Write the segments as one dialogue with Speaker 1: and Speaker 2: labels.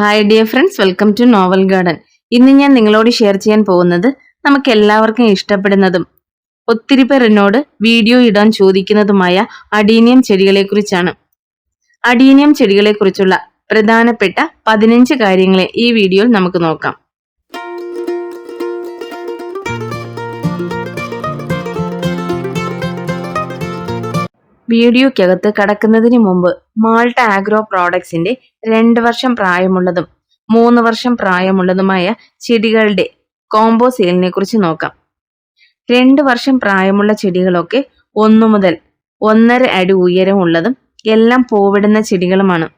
Speaker 1: Hi dear friends welcome to novel garden ഇന്ന് ഞാൻ നിങ്ങളോട് ഷെയർ ചെയ്യാൻ പോകുന്നത് നമുക്ക് എല്ലാവർക്കും ഇഷ്ടപ്പെടുന്നതും ഒത്തിരി പേർ എന്നോട് വീഡിയോ ഇടാൻ ചോദിക്കുന്നതുമായ അഡീനിയം ചെടികളെക്കുറിച്ചാണ്. അഡീനിയം ചെടികളെക്കുറിച്ചുള്ള പ്രധാനപ്പെട്ട പതിനഞ്ച് കാര്യങ്ങളെ ഈ വീഡിയോയിൽ നമുക്ക് നോക്കാം. വീഡിയോക്കകത്ത് കടക്കുന്നതിന് മുമ്പ് മാൾട്ട ആഗ്രോ പ്രോഡക്ട്സിന്റെ രണ്ട് വർഷം പ്രായമുള്ളതും മൂന്ന് വർഷം പ്രായമുള്ളതുമായ ചെടികളുടെ കോംബോ സെയിലിനെ കുറിച്ച് നോക്കാം. രണ്ട് വർഷം പ്രായമുള്ള ചെടികളൊക്കെ ഒന്നു മുതൽ ഒന്നര അടി ഉയരമുള്ളതും എല്ലാം പൂവിടുന്ന ചെടികളുമാണ്.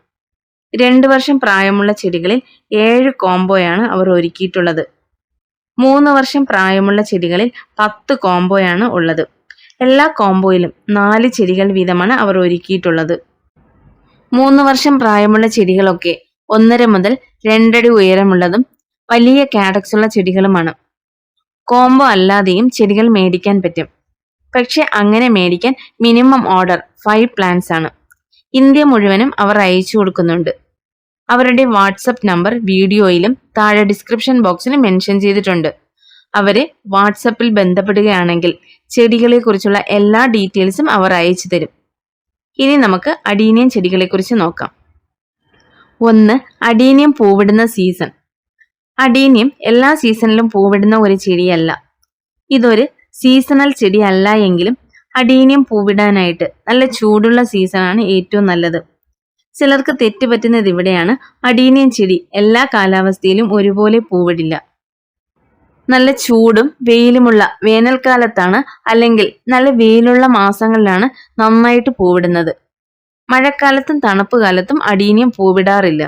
Speaker 1: രണ്ട് വർഷം പ്രായമുള്ള ചെടികളിൽ ഏഴ് കോംബോയാണ് അവർ ഒരുക്കിയിട്ടുള്ളത്. മൂന്ന് വർഷം പ്രായമുള്ള ചെടികളിൽ പത്ത് കോംബോയാണ് ഉള്ളത്. എല്ലാ കോംബോയിലും നാല് ചെടികൾ വീതമാണ് അവർ ഒരുക്കിയിട്ടുള്ളത്. മൂന്ന് വർഷം പ്രായമുള്ള ചെടികളൊക്കെ ഒന്നര മുതൽ രണ്ടടി ഉയരമുള്ളതും വലിയ കാഡക്സ് ഉള്ള ചെടികളുമാണ്. കോംബോ അല്ലാതെയും ചെടികൾ മേടിക്കാൻ പറ്റും. പക്ഷെ അങ്ങനെ മേടിക്കാൻ മിനിമം ഓർഡർ ഫൈവ് പ്ലാന്റ്സ് ആണ്. ഇന്ത്യ മുഴുവനും അവർ അയച്ചു കൊടുക്കുന്നുണ്ട്. അവരുടെ വാട്സപ്പ് നമ്പർ വീഡിയോയിലും താഴെ ഡിസ്ക്രിപ്ഷൻ ബോക്സിലും മെൻഷൻ ചെയ്തിട്ടുണ്ട്. അവരെ വാട്സപ്പിൽ ബന്ധപ്പെടുകയാണെങ്കിൽ ചെടികളെക്കുറിച്ചുള്ള എല്ലാ ഡീറ്റെയിൽസും അവർ അയച്ചു തരും. ഇനി നമുക്ക് അഡീനിയം ചെടികളെക്കുറിച്ച് നോക്കാം. ഒന്ന് അഡീനിയം പൂവിടുന്ന സീസൺ. അഡീനിയം എല്ലാ സീസണിലും പൂവിടുന്ന ഒരു ചെടിയല്ല. ഇതൊരു സീസണൽ ചെടി അല്ല എങ്കിലും അഡീനിയം പൂവിടാനായിട്ട് നല്ല ചൂടുള്ള സീസണാണ് ഏറ്റവും നല്ലത്. ചിലർക്ക് തെറ്റുപറ്റുന്നത് ഇവിടെയാണ്. അഡീനിയം ചെടി എല്ലാ കാലാവസ്ഥയിലും ഒരുപോലെ പൂവിടില്ല. നല്ല ചൂടും വെയിലുമുള്ള വേനൽക്കാലത്താണ് അല്ലെങ്കിൽ നല്ല വെയിലുള്ള മാസങ്ങളിലാണ് നന്നായിട്ട് പൂവിടുന്നത്. മഴക്കാലത്തും തണുപ്പ് കാലത്തും അടീനിയം പൂവിടാറില്ല.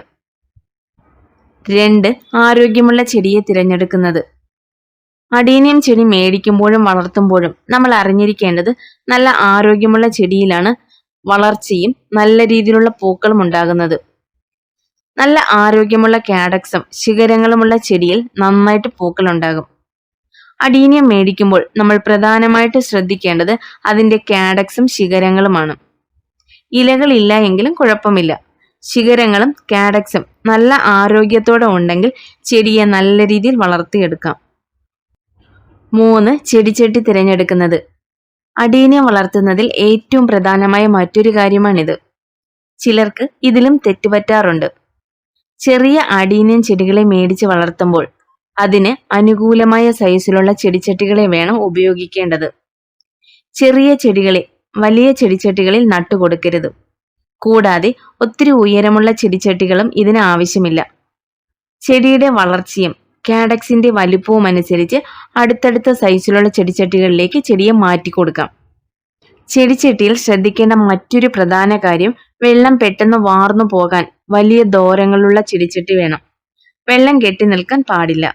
Speaker 1: രണ്ട് ആരോഗ്യമുള്ള ചെടിയെ തിരഞ്ഞെടുക്കുന്നത്. അടീനിയം ചെടി മേടിക്കുമ്പോഴും വളർത്തുമ്പോഴും നമ്മൾ അറിഞ്ഞിരിക്കേണ്ടത് നല്ല ആരോഗ്യമുള്ള ചെടിയിലാണ് വളർച്ചയും നല്ല രീതിയിലുള്ള പൂക്കളും ഉണ്ടാകുന്നത്. നല്ല ആരോഗ്യമുള്ള കാഡക്സും ശിഖരങ്ങളുമുള്ള ചെടിയിൽ നന്നായിട്ട് പൂക്കൾ ഉണ്ടാകും അടീനിയം മേടിക്കുമ്പോൾ നമ്മൾ പ്രധാനമായിട്ട് ശ്രദ്ധിക്കേണ്ടത് അതിന്റെ കാഡക്സും ശിഖരങ്ങളുമാണ്. ഇലകളില്ല എങ്കിലും കുഴപ്പമില്ല. ശിഖരങ്ങളും കാഡക്സും നല്ല ആരോഗ്യത്തോടെ ഉണ്ടെങ്കിൽ ചെടിയെ നല്ല രീതിയിൽ വളർത്തിയെടുക്കാം. മൂന്ന് ചെടിച്ചട്ടി തിരഞ്ഞെടുക്കുന്നത്. അടീനിയം വളർത്തുന്നതിൽ ഏറ്റവും പ്രധാനമായ മറ്റൊരു കാര്യമാണിത്. ചിലർക്ക് ഇതിലും തെറ്റുപറ്റാറുണ്ട്. ചെറിയ അടീനിയൻ ചെടികളെ മേടിച്ച് വളർത്തുമ്പോൾ അതിന് അനുകൂലമായ സൈസിലുള്ള ചെടിച്ചട്ടികളെ വേണം ഉപയോഗിക്കേണ്ടത്. ചെറിയ ചെടികളെ വലിയ ചെടിച്ചട്ടികളിൽ നട്ടുകൊടുക്കരുത് കൂടാതെ ഒത്തിരി ഉയരമുള്ള ചെടിച്ചട്ടികളും ഇതിന് ആവശ്യമില്ല. ചെടിയുടെ വളർച്ചയും കാഡക്സിന്റെ വലുപ്പവും അനുസരിച്ച് അടുത്തടുത്ത സൈസിലുള്ള ചെടിച്ചട്ടികളിലേക്ക് ചെടിയെ മാറ്റിക്കൊടുക്കാം ചെടിച്ചട്ടിയിൽ ശ്രദ്ധിക്കേണ്ട മറ്റൊരു പ്രധാന കാര്യം വെള്ളം പെട്ടെന്ന് വാർന്നു പോകാൻ വലിയ ദോരങ്ങളുള്ള ചെടിച്ചട്ടി വേണം. വെള്ളം കെട്ടി നിൽക്കാൻ പാടില്ല.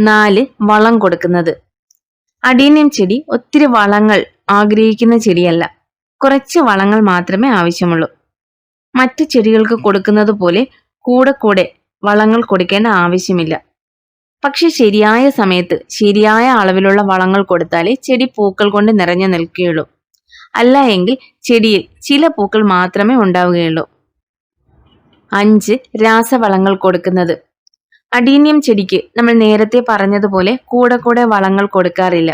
Speaker 1: നാല് വളം കൊടുക്കുന്നത്. അടീനിയം ചെടി ഒത്തിരി വളങ്ങൾ ആഗ്രഹിക്കുന്ന ചെടിയല്ല. കുറച്ച് വളങ്ങൾ മാത്രമേ ആവശ്യമുള്ളൂ. മറ്റു ചെടികൾക്ക് കൊടുക്കുന്നത് പോലെ കൂടെ കൂടെ വളങ്ങൾ കൊടുക്കേണ്ട ആവശ്യമില്ല. പക്ഷെ ശരിയായ സമയത്ത് ശരിയായ അളവിലുള്ള വളങ്ങൾ കൊടുത്താലേ ചെടി പൂക്കൾ കൊണ്ട് നിറഞ്ഞു നിൽക്കുകയുള്ളൂ. അല്ല എങ്കിൽ ചെടിയിൽ ചില പൂക്കൾ മാത്രമേ ഉണ്ടാവുകയുള്ളൂ. അഞ്ച് രാസവളങ്ങൾ കൊടുക്കുന്നത്. അടീനിയം ചെടിക്ക് നമ്മൾ നേരത്തെ പറഞ്ഞതുപോലെ കൂടെ കൂടെ വളങ്ങൾ കൊടുക്കാറില്ല.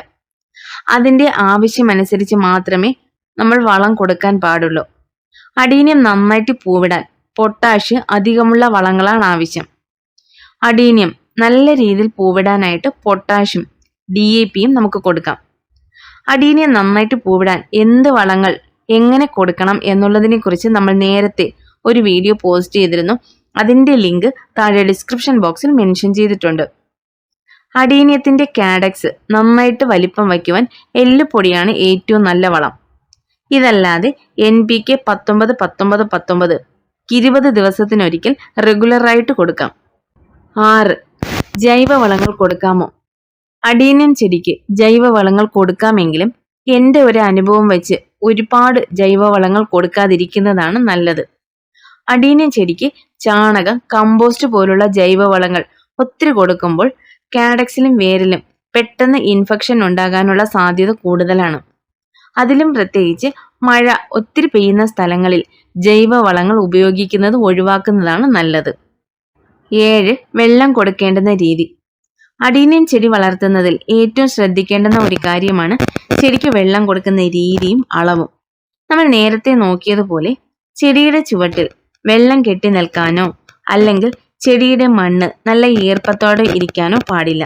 Speaker 1: അതിന്റെ ആവശ്യമനുസരിച്ച് മാത്രമേ നമ്മൾ വളം കൊടുക്കാൻ പാടുള്ളൂ. അടീനിയം നന്നായിട്ട് പൂവിടാൻ പൊട്ടാഷ് അധികമുള്ള വളങ്ങളാണ് ആവശ്യം. അടീനിയം നല്ല രീതിയിൽ പൂവിടാനായിട്ട് പൊട്ടാഷും ഡി എ പിയും നമുക്ക് കൊടുക്കാം. അടീനിയം നന്നായിട്ട് പൂവിടാൻ എന്ത് വളങ്ങൾ എങ്ങനെ കൊടുക്കണം എന്നുള്ളതിനെ കുറിച്ച് നമ്മൾ നേരത്തെ ഒരു വീഡിയോ പോസ്റ്റ് ചെയ്തിരുന്നു. അതിന്റെ ലിങ്ക് താഴെ ഡിസ്ക്രിപ്ഷൻ ബോക്സിൽ മെൻഷൻ ചെയ്തിട്ടുണ്ട്. അടീനിയത്തിന്റെ കാഡക്സ് നന്നായിട്ട് വലിപ്പം വയ്ക്കുവാൻ എല്ലുപൊടിയാണ് ഏറ്റവും നല്ല വളം. ഇതല്ലാതെ എൻ പി കെ പത്തൊമ്പത് പത്തൊമ്പത് പത്തൊമ്പത് ഇരുപത് ദിവസത്തിനൊരിക്കൽ റെഗുലറായിട്ട് കൊടുക്കാം. ആറ് ജൈവവളങ്ങൾ കൊടുക്കാമോ? അടീനിയം ചെടിക്ക് ജൈവവളങ്ങൾ കൊടുക്കാമെങ്കിലും എന്റെ ഒരു അനുഭവം വെച്ച് ഒരുപാട് ജൈവവളങ്ങൾ കൊടുക്കാതിരിക്കുന്നതാണ് നല്ലത്. അടീനിയം ചെടിക്ക് ചാണകം കമ്പോസ്റ്റ് പോലുള്ള ജൈവവളങ്ങൾ ഒത്തിരി കൊടുക്കുമ്പോൾ കാഡക്സിലും വേരിലും പെട്ടെന്ന് ഇൻഫെക്ഷൻ ഉണ്ടാകാനുള്ള സാധ്യത കൂടുതലാണ്. അതിലും പ്രത്യേകിച്ച് മഴ ഒത്തിരി പെയ്യുന്ന സ്ഥലങ്ങളിൽ ജൈവവളങ്ങൾ ഉപയോഗിക്കുന്നത് ഒഴിവാക്കുന്നതാണ് നല്ലത്. ഏഴ് വെള്ളം കൊടുക്കേണ്ടുന്ന രീതി. അടീനിയം ചെടി വളർത്തുന്നതിൽ ഏറ്റവും ശ്രദ്ധിക്കേണ്ടുന്ന ഒരു കാര്യമാണ് ചെടിക്ക് വെള്ളം കൊടുക്കുന്ന രീതിയും അളവും. നമ്മൾ നേരത്തെ നോക്കിയതുപോലെ ചെടിയുടെ ചുവട്ടിൽ വെള്ളം കെട്ടി നിൽക്കാനോ അല്ലെങ്കിൽ ചെടിയുടെ മണ്ണ് നല്ല ഈർപ്പത്തോടെ ഇരിക്കാനോ പാടില്ല.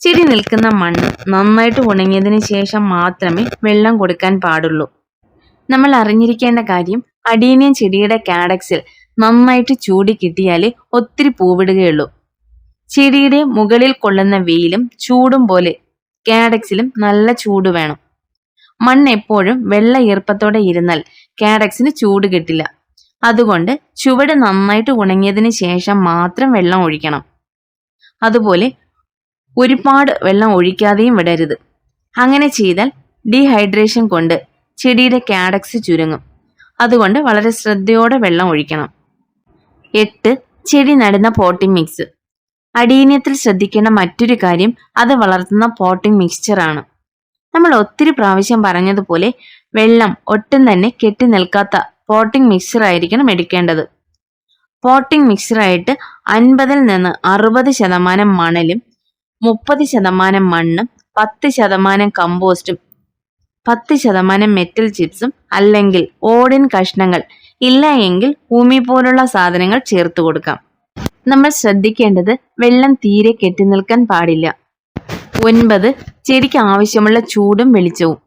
Speaker 1: ചെടി നിൽക്കുന്ന മണ്ണ് നന്നായിട്ട് ഉണങ്ങിയതിന് ശേഷം മാത്രമേ വെള്ളം കൊടുക്കാൻ പാടുള്ളൂ. നമ്മൾ അറിഞ്ഞിരിക്കേണ്ട കാര്യം അടീനിയം ചെടിയുടെ കാഡക്സിൽ നന്നായിട്ട് ചൂടി കിട്ടിയാലേ ഒത്തിരി പൂവിടുകയുള്ളൂ. ചെടിയുടെ മുകളിൽ കൊള്ളുന്ന വെയിലും ചൂടും പോലെ കാഡക്സിലും നല്ല ചൂട് വേണം. മണ്ണ് എപ്പോഴും വെള്ള ഈർപ്പത്തോടെ ഇരുന്നാൽ കാഡക്സിന് ചൂട് കിട്ടില്ല. അതുകൊണ്ട് ചുവട് നന്നായിട്ട് ഉണങ്ങിയതിന് ശേഷം മാത്രം വെള്ളം ഒഴിക്കണം. അതുപോലെ ഒരുപാട് വെള്ളം ഒഴിക്കാതെയും വിടരുത്. അങ്ങനെ ചെയ്താൽ ഡീഹൈഡ്രേഷൻ കൊണ്ട് ചെടിയുടെ കാഡക്സ് ചുരുങ്ങും. അതുകൊണ്ട് വളരെ ശ്രദ്ധയോടെ വെള്ളം ഒഴിക്കണം. എട്ട് ചെടി നടുന്ന പോട്ടിംഗ് മിക്സ് അടീനത്തിൽ ശ്രദ്ധിക്കേണ്ട മറ്റൊരു കാര്യം അത് വളർത്തുന്ന പോട്ടിംഗ് മിക്സ്ചറാണ് നമ്മൾ ഒത്തിരി പ്രാവശ്യം പറഞ്ഞതുപോലെ വെള്ളം ഒട്ടും തന്നെ കെട്ടി നിൽക്കാത്ത പോട്ടിംഗ് മിക്സർ ആയിരിക്കണം എടുക്കേണ്ടത്. പോട്ടിംഗ് മിക്സ്ചറായിട്ട് അൻപതിൽ നിന്ന് അറുപത് ശതമാനം മണലും മുപ്പത് ശതമാനം മണ്ണും പത്ത് ശതമാനം കമ്പോസ്റ്റും പത്ത് ശതമാനം മെറ്റൽ ചിപ്സും അല്ലെങ്കിൽ ഓടിൻ കഷ്ണങ്ങൾ ഇല്ല എങ്കിൽ ഭൂമി പോലുള്ള സാധനങ്ങൾ ചേർത്ത് കൊടുക്കാം. നമ്മൾ ശ്രദ്ധിക്കേണ്ടത് വെള്ളം തീരെ കെട്ടി നിൽക്കാൻ പാടില്ല. ഒൻപത് ചെടിക്ക് ആവശ്യമുള്ള ചൂടും വെളിച്ചവും.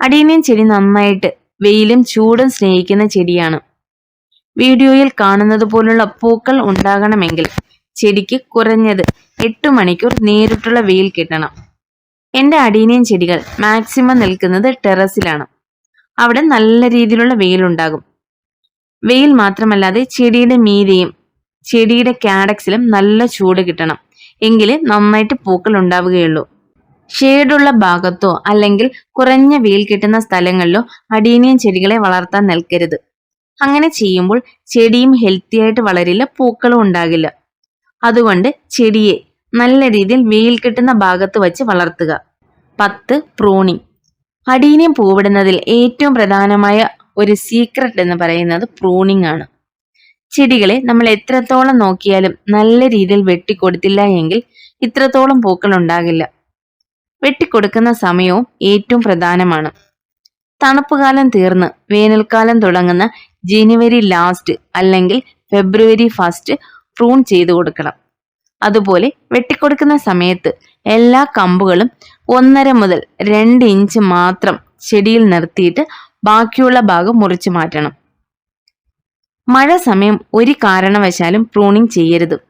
Speaker 1: അടിയനെയും ചെടി നന്നായിട്ട് വെയിലും ചൂടും സ്നേഹിക്കുന്ന ചെടിയാണ്. വീഡിയോയിൽ കാണുന്നത് പോലുള്ള പൂക്കൾ ഉണ്ടാകണമെങ്കിൽ ചെടിക്ക് കുറഞ്ഞത് എട്ട് മണിക്കൂർ നേരിട്ടുള്ള വെയിൽ കിട്ടണം. എന്റെ അടീനിയൻ ചെടികൾ മാക്സിമം നിൽക്കുന്നത് ടെറസിലാണ്. അവിടെ നല്ല രീതിയിലുള്ള വെയിലുണ്ടാകും. വെയിൽ മാത്രമല്ലാതെ ചെടിയുടെ മീതിയും ചെടിയുടെ കാഡക്സിലും നല്ല ചൂട് കിട്ടണം. എങ്കിലേ നന്നായിട്ട് പൂക്കൾ ഉണ്ടാവുകയുള്ളൂ. ഷേഡുള്ള ഭാഗത്തോ അല്ലെങ്കിൽ കുറഞ്ഞ വെയിൽ കിട്ടുന്ന സ്ഥലങ്ങളിലോ അടീനിയം ചെടികളെ വളർത്താൻ നിൽക്കരുത്. അങ്ങനെ ചെയ്യുമ്പോൾ ചെടിയും ഹെൽത്തി ആയിട്ട് വളരില്ല പൂക്കളും ഉണ്ടാകില്ല. അതുകൊണ്ട് ചെടിയെ നല്ല രീതിയിൽ വെയിൽ കിട്ടുന്ന ഭാഗത്ത് വച്ച് വളർത്തുക. പത്ത് പ്രൂണിങ് അടീനിയം പൂവിടുന്നതിൽ ഏറ്റവും പ്രധാനമായ ഒരു സീക്രട്ട് എന്ന് പറയുന്നത് പ്രൂണിംഗ് ആണ്. ചെടികളെ നമ്മൾ എത്രത്തോളം നോക്കിയാലും നല്ല രീതിയിൽ വെട്ടിക്കൊടുത്തില്ല എങ്കിൽ ഇത്രത്തോളം പൂക്കൾ ഉണ്ടാകില്ല. വെട്ടിക്കൊടുക്കുന്ന സമയവും ഏറ്റവും പ്രധാനമാണ്. തണുപ്പുകാലം തീർന്ന് വേനൽക്കാലം തുടങ്ങുന്ന ജനുവരി ലാസ്റ്റ് അല്ലെങ്കിൽ ഫെബ്രുവരി ഫസ്റ്റ് പ്രൂൺ ചെയ്തു കൊടുക്കണം. അതുപോലെ വെട്ടിക്കൊടുക്കുന്ന സമയത്ത് എല്ലാ കമ്പുകളും ഒന്നര മുതൽ രണ്ട് ഇഞ്ച് മാത്രം ചെടിയിൽ നിർത്തിയിട്ട് ബാക്കിയുള്ള ഭാഗം മുറിച്ചു മാറ്റണം. മഴ സമയം ഒരു കാരണവശാലും പ്രൂണിങ് ചെയ്യരുത്.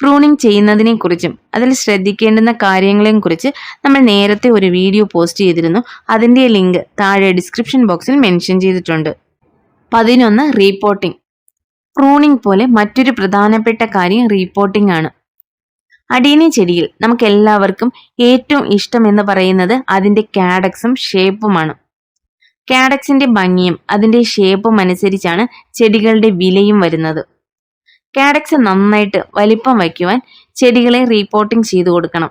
Speaker 1: പ്രൂണിംഗ് ചെയ്യുന്നതിനെക്കുറിച്ചും അതിൽ ശ്രദ്ധിക്കേണ്ടുന്ന കാര്യങ്ങളെയും കുറിച്ച് നമ്മൾ നേരത്തെ ഒരു വീഡിയോ പോസ്റ്റ് ചെയ്തിരുന്നു. അതിന്റെ ലിങ്ക് താഴെ ഡിസ്ക്രിപ്ഷൻ ബോക്സിൽ മെൻഷൻ ചെയ്തിട്ടുണ്ട്. പതിനൊന്ന് റീപ്പോർട്ടിംഗ് പ്രൂണിംഗ് പോലെ മറ്റൊരു പ്രധാനപ്പെട്ട കാര്യം റീപ്പോർട്ടിംഗ് ആണ്. അടീനി ചെടിയിൽ നമുക്ക് എല്ലാവർക്കും ഏറ്റവും ഇഷ്ടം എന്ന് പറയുന്നത് അതിന്റെ കാഡക്സും ഷേപ്പുമാണ്. കാഡക്സിന്റെ ഭംഗിയും അതിന്റെ ഷേപ്പും അനുസരിച്ചാണ് ചെടികളുടെ വിലയും വരുന്നത്. കാഡക്സ് നന്നായിട്ട് വലിപ്പം വയ്ക്കുവാൻ ചെടികളെ റീപോർട്ടിംഗ് ചെയ്തു കൊടുക്കണം.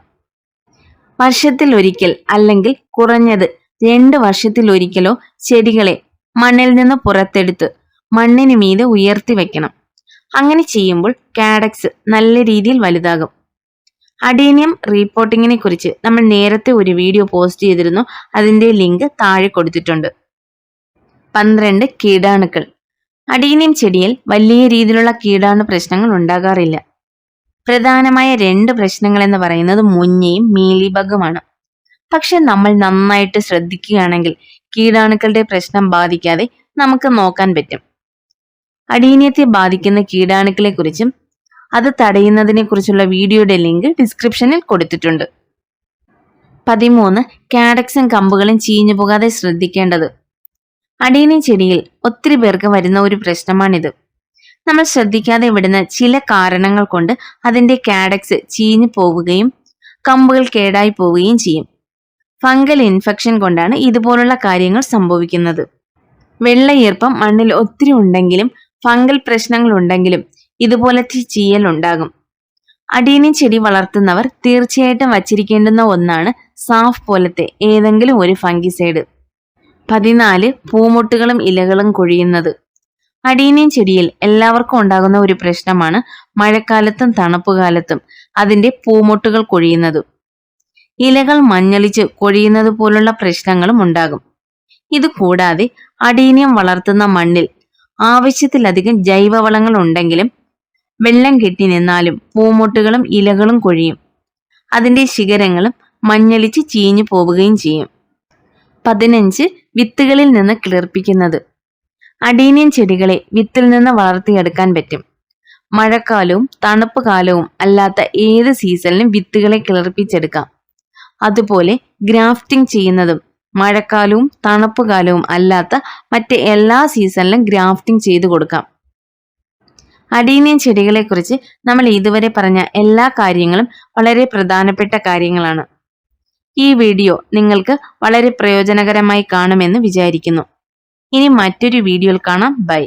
Speaker 1: വർഷത്തിൽ ഒരിക്കൽ അല്ലെങ്കിൽ കുറഞ്ഞത് രണ്ട് വർഷത്തിൽ ഒരിക്കലോ ചെടികളെ മണ്ണിൽ നിന്ന് പുറത്തെടുത്ത് മണ്ണിന് മീതെ ഉയർത്തി വെക്കണം. അങ്ങനെ ചെയ്യുമ്പോൾ കാഡക്സ് നല്ല രീതിയിൽ വലുതാകും. അഡീനിയം റീപോർട്ടിങ്ങിനെ കുറിച്ച് നമ്മൾ നേരത്തെ ഒരു വീഡിയോ പോസ്റ്റ് ചെയ്തിരുന്നു. അതിന്റെ ലിങ്ക് താഴെ കൊടുത്തിട്ടുണ്ട്. പന്ത്രണ്ട് കീടാണുക്കൾ. അടീനിയം ചെടിയിൽ വലിയ രീതിയിലുള്ള കീടാണു പ്രശ്നങ്ങൾ ഉണ്ടാകാറില്ല. പ്രധാനമായ രണ്ട് പ്രശ്നങ്ങൾ എന്ന് പറയുന്നത് മുഞ്ഞയും മീലിബഗുമാണ്. പക്ഷെ നമ്മൾ നന്നായിട്ട് ശ്രദ്ധിക്കുകയാണെങ്കിൽ കീടാണുക്കളുടെ പ്രശ്നം ബാധിക്കാതെ നമുക്ക് നോക്കാൻ പറ്റും. അടീനിയത്തെ ബാധിക്കുന്ന കീടാണുക്കളെ കുറിച്ചും അത് തടയുന്നതിനെ കുറിച്ചുള്ള വീഡിയോയുടെ ലിങ്ക് ഡിസ്ക്രിപ്ഷനിൽ കൊടുത്തിട്ടുണ്ട്. പതിമൂന്ന് കാഡക്സും കമ്പുകളും ചീഞ്ഞു പോകാതെ ശ്രദ്ധിക്കേണ്ടത്. അടീനി ചെടിയിൽ ഒത്തിരി പേർക്ക് വരുന്ന ഒരു പ്രശ്നമാണിത്. നമ്മൾ ശ്രദ്ധിക്കാതെ വിടുന്ന ചില കാരണങ്ങൾ കൊണ്ട് അതിന്റെ കാഡക്സ് ചീഞ്ഞു പോവുകയും കമ്പുകൾ കേടായി പോവുകയും ചെയ്യും. ഫംഗൽ ഇൻഫെക്ഷൻ കൊണ്ടാണ് ഇതുപോലുള്ള കാര്യങ്ങൾ സംഭവിക്കുന്നത്. വെള്ളയീർപ്പം മണ്ണിൽ ഒത്തിരി ഉണ്ടെങ്കിലും ഫംഗൽ പ്രശ്നങ്ങൾ ഉണ്ടെങ്കിലും ഇതുപോലത്തെ ചീയൽ ഉണ്ടാകും. അടീനി ചെടി വളർത്തുന്നവർ തീർച്ചയായിട്ടും വച്ചിരിക്കേണ്ടുന്ന ഒന്നാണ് സാഫ് പോലത്തെ ഏതെങ്കിലും ഒരു ഫംഗിസൈഡ്. പതിനാല് പൂമൊട്ടുകളും ഇലകളും കൊഴിയുന്നത്. അടീനിയൻ ചെടിയിൽ എല്ലാവർക്കും ഉണ്ടാകുന്ന ഒരു പ്രശ്നമാണ് മഴക്കാലത്തും തണുപ്പുകാലത്തും അതിന്റെ പൂമൊട്ടുകൾ കൊഴിയുന്നതും. ഇലകൾ മഞ്ഞളിച്ച് കൊഴിയുന്നത് പോലുള്ള പ്രശ്നങ്ങളും ഉണ്ടാകും. ഇത് കൂടാതെ അടീനിയം വളർത്തുന്ന മണ്ണിൽ ആവശ്യത്തിലധികം ജൈവവളങ്ങൾ ഉണ്ടെങ്കിലും വെള്ളം കെട്ടി നിന്നാലും പൂമൊട്ടുകളും ഇലകളും കൊഴിയും. അതിന്റെ ശിഖരങ്ങളും മഞ്ഞളിച്ച് ചീഞ്ഞു പോവുകയും ചെയ്യും. പതിനഞ്ച് വിത്തുകളിൽ നിന്ന് കിളിർപ്പിക്കുന്നത്. അടീനിയൻ ചെടികളെ വിത്തിൽ നിന്ന് വളർത്തിയെടുക്കാൻ പറ്റും. മഴക്കാലവും തണുപ്പ് കാലവും അല്ലാത്ത ഏത് സീസണിലും വിത്തുകളെ കിളിർപ്പിച്ചെടുക്കാം. അതുപോലെ ഗ്രാഫ്റ്റിംഗ് ചെയ്യുന്നതും മഴക്കാലവും തണുപ്പ് കാലവും അല്ലാത്ത മറ്റ് എല്ലാ സീസണിലും ഗ്രാഫ്റ്റിംഗ് ചെയ്തു കൊടുക്കാം. അടീനിയൻ ചെടികളെക്കുറിച്ച് നമ്മൾ ഇതുവരെ പറഞ്ഞ എല്ലാ കാര്യങ്ങളും വളരെ പ്രധാനപ്പെട്ട കാര്യങ്ങളാണ്. ഈ വീഡിയോ നിങ്ങൾക്ക് വളരെ പ്രയോജനകരമായി കാണുമെന്ന് വിചാരിക്കുന്നു. ഇനി മറ്റൊരു വീഡിയോയിൽ കാണാം. ബൈ.